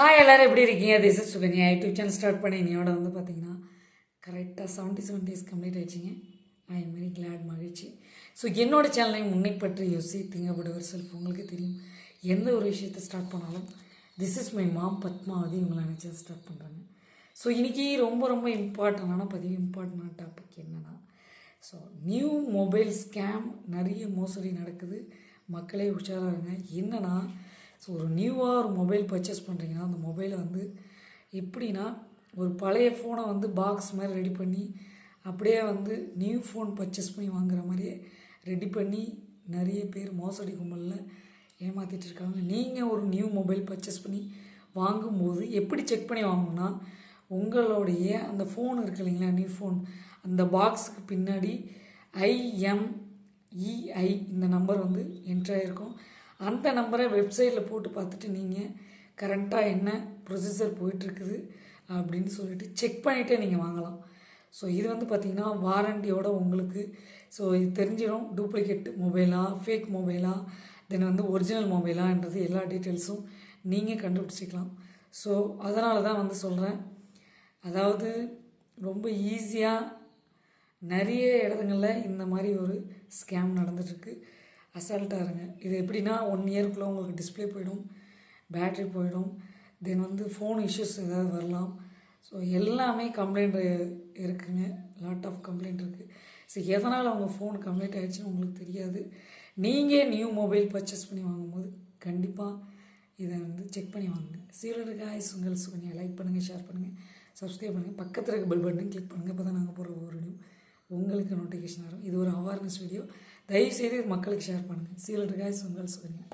Hi எல்லோரும் எப்படி இருக்கீங்க? This is Sukanya YouTube channel start பண்ணி இன்னையோட வந்து பார்த்தீங்கன்னா கரெக்டாக செவன்ட்டி செவன் டேஸ் கம்ப்ளீட் ஆயிடுச்சிங்க. ஐ எம் வெரி கிளாட் மகிழ்ச்சி. ஸோ என்னோட சேனலையும் முன்னே பற்றி யோசி திங்கப்படுவர் செல்ஃப் உங்களுக்கு தெரியும். எந்த ஒரு விஷயத்தை ஸ்டார்ட் பண்ணாலும் this is my mom Padmavathi உங்களை நினச்சி ஸ்டார்ட் பண்ணுறாங்க ஸோ இன்றைக்கி ரொம்ப ரொம்ப இம்பார்ட்டண்டான பதிவு இம்பார்ட்டண்டான டாபிக் என்னென்னா ஸோ நியூ மொபைல் ஸ்கேம் நிறைய மோசடி நடக்குது. மக்களே உஷாராக இருங்க. என்னென்னா ஸோ ஒரு நியூவாக ஒரு மொபைல் பர்ச்சேஸ் பண்ணுறீங்கன்னா அந்த மொபைலை வந்து எப்படின்னா ஒரு பழைய ஃபோனை வந்து பாக்ஸ் மாதிரி ரெடி பண்ணி அப்படியே வந்து நியூ ஃபோன் பர்ச்சேஸ் பண்ணி வாங்குற மாதிரியே ரெடி பண்ணி நிறைய பேர் மோசடி கும்பலில் ஏமாற்றிட்டு இருக்காங்க. நீங்கள் ஒரு நியூ மொபைல் பர்ச்சேஸ் பண்ணி வாங்கும்போது எப்படி செக் பண்ணி வாங்கணும்னா உங்களுடைய அந்த ஃபோன் இருக்கு இல்லைங்களா நியூ ஃபோன் அந்த பாக்ஸுக்கு பின்னாடி ஐஎம்இஐ இந்த நம்பர் வந்து என்ட்ராயிருக்கும் அந்த நம்பரை வெப்சைட்டில் போட்டு பார்த்துட்டு நீங்கள் கரண்ட்டாக என்ன ப்ரொசீஜர் போயிட்டுருக்குது அப்படின்னு சொல்லிட்டு செக் பண்ணிகிட்டே நீங்கள் வாங்கலாம். ஸோ இது வந்து பார்த்திங்கன்னா வாரண்டியோட உங்களுக்கு ஸோ இது தெரிஞ்சிடும். டூப்ளிகேட் மொபைலா ஃபேக் மொபைலா தென் வந்து ஒரிஜினல் மொபைலான்றது எல்லா டீட்டெயில்ஸும் நீங்கள் கண்டுபிடிச்சிக்கலாம். ஸோ அதனால தான் வந்து சொல்கிறேன் அதாவது ரொம்ப ஈஸியாக நிறைய இடங்களில் இந்த மாதிரி ஒரு ஸ்கேம் நடந்துட்டுருக்கு. அசால்ட்டாக இருங்க இது எப்படின்னா ஒன் இயர்க்குள்ளே உங்களுக்கு டிஸ்பிளே போயிடும் பேட்ரி போயிடும். தென் வந்து ஃபோன் இஷ்யூஸ் ஏதாவது வரலாம். ஸோ எல்லாமே கம்ப்ளைண்ட் இருக்குங்க. லாட் ஆஃப் கம்ப்ளைண்ட் இருக்குது ஸோ எதனால் அவங்க ஃபோன் கம்ப்ளைண்ட் ஆகிடுச்சுன்னு உங்களுக்கு தெரியாது. நீங்கள் நியூ மொபைல் பர்ச்சேஸ் பண்ணி வாங்கும்போது கண்டிப்பாக இதை வந்து செக் பண்ணி வாங்குங்க. சீரோட காய்ஸ் உங்கள் சுகன்யா. லைக் பண்ணுங்கள் ஷேர் பண்ணுங்கள் சப்ஸ்கிரைப் பண்ணுங்கள் பக்கத்தில் இருக்க பெல் பட்டனையும் கிளிக் பண்ணுங்கள் இப்போ தான் நாங்கள் போகிற ஒரு உங்களுக்கு நோட்டிஃபிகேஷன் வரும். இது ஒரு அவேர்னஸ் வீடியோ தயவுசெய்து மக்களுக்கு ஷேர் பண்ணுங்கள் சீலர் காய்ஸ் உங்கள் சொல்லுங்கள்